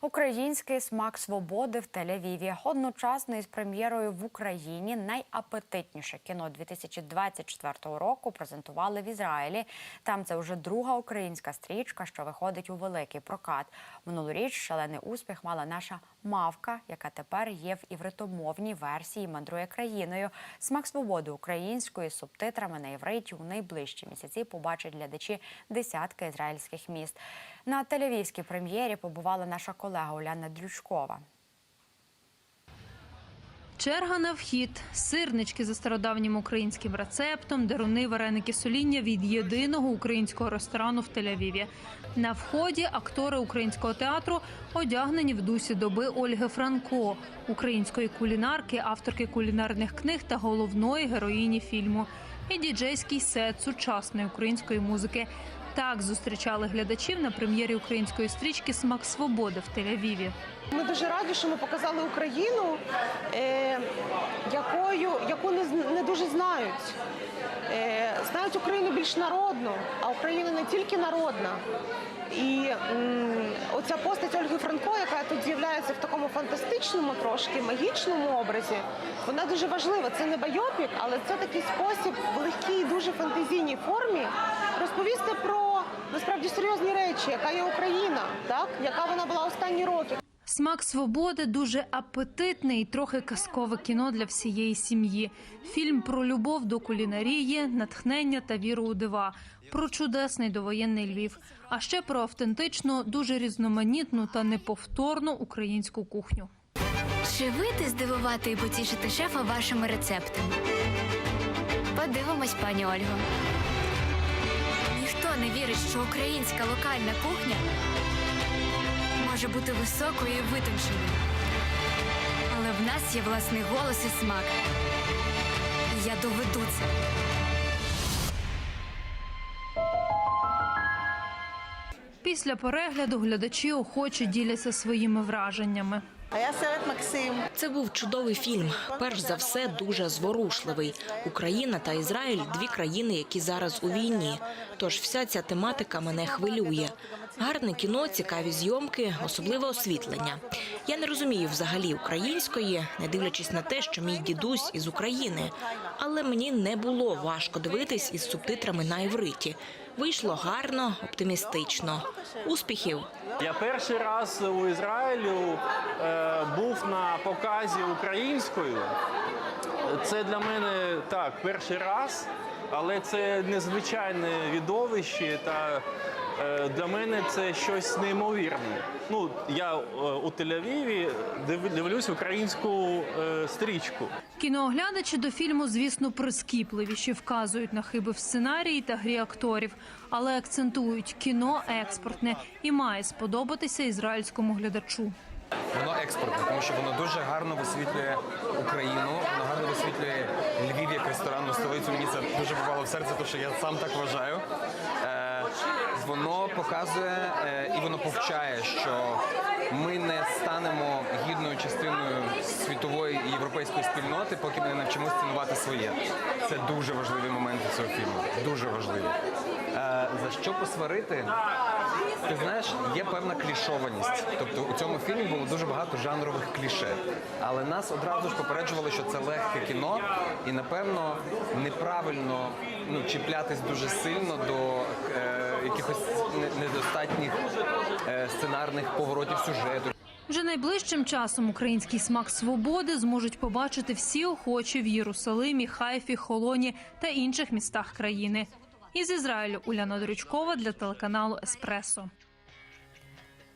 Український смак свободи в Тель-Авіві. Одночасно із прем'єрою в Україні найапетитніше кіно 2024 року презентували в Ізраїлі. Там це вже друга українська стрічка, що виходить у великий прокат. Минулоріч шалений успіх мала наша мавка, яка тепер є в івритомовній версії мандрує країною. Смак свободи української з субтитрами на євриті у найближчі місяці побачать глядачі десятки ізраїльських міст. На телевізькій прем'єрі побувала наша колега Уляна Дрючкова. Черга на вхід, сирнички за стародавнім українським рецептом, деруни, вареники, соління від єдиного українського ресторану в Тель-Авіві. На вході актори українського театру одягнені в дусі доби Ольги Франко, української кулінарки, авторки кулінарних книг та головної героїні фільму. І діджейський сет сучасної української музики. Так зустрічали глядачів на прем'єрі української стрічки Смак свободи в Тель-Авіві. Ми дуже раді, що ми показали Україну, е, якою, яку не, не дуже знають. Е, знають Україну більш народну, а Україна не тільки народна. І м, оця постать Ольги Франко, яка тут з'являється в такому фантастичному, трошки магічному образі, вона дуже важлива. Це не байопік, але це такий спосіб в легкій, дуже фантазійній формі розповісти про насправді серйозні речі, яка є Україна, так яка вона була останні роки. Смак свободи дуже апетитне і трохи казкове кіно для всієї сім'ї. Фільм про любов до кулінарії, натхнення та віру у дива, про чудесний довоєнний Львів, а ще про автентичну, дуже різноманітну та неповторну українську кухню. Чи здивувати і потішити шефа вашими рецептами? Подивимось, пані Ольго. Ніхто не вірить, що українська локальна кухня може бути високою і витонченою. Але в нас є власний голос і смак. Я доведу це. Після перегляду глядачі охоче діляться своїми враженнями. А я серед Максим. Це був чудовий фільм. Перш за все, дуже зворушливий. Україна та Ізраїль дві країни, які зараз у війні. Тож вся ця тематика мене хвилює. Гарне кіно, цікаві зйомки, особливе освітлення. Я не розумію взагалі української, не дивлячись на те, що мій дідусь із України, але мені не було важко дивитись із субтитрами на івриті. Вийшло гарно, оптимістично. Успіхів. Я перший раз у Ізраїлю е, був на показі українською. Це для мене так, перший раз, але це незвичайне відовище та е, для мене це щось неймовірне. Ну, я е, у Тель-Авіві див, дивлюсь українську е, стрічку. Кінооглядачі до фільму, звісно, прискіпливіші, вказують на хиби в сценарії та грі акторів, але акцентують кіно експортне і має сподобатися ізраїльському глядачу. Воно експортне, тому що воно дуже гарно висвітлює Україну, воно гарно висвітлює Львів як ресторанну столицю. Мені це дуже попало в серце, тому що я сам так вважаю. Е, воно показує е, і воно повчає, що ми не станемо гідною частиною світової європейської спільноти, поки ми не навчимося цінувати своє. Це дуже важливі моменти цього фільму. Дуже важливі. Е, за що посварити? Ти знаєш, є певна клішованість. Тобто у цьому фільмі було дуже багато жанрових кліше. Але нас одразу ж попереджували, що це легке кіно, і напевно неправильно ну, чіплятись дуже сильно до е, якихось недостатніх е, сценарних поворотів сюжету. Вже найближчим часом український смак свободи зможуть побачити всі охочі в Єрусалимі, Хайфі, Холоні та інших містах країни. Із Ізраїлю Уляна Дрючкова для телеканалу Еспресо.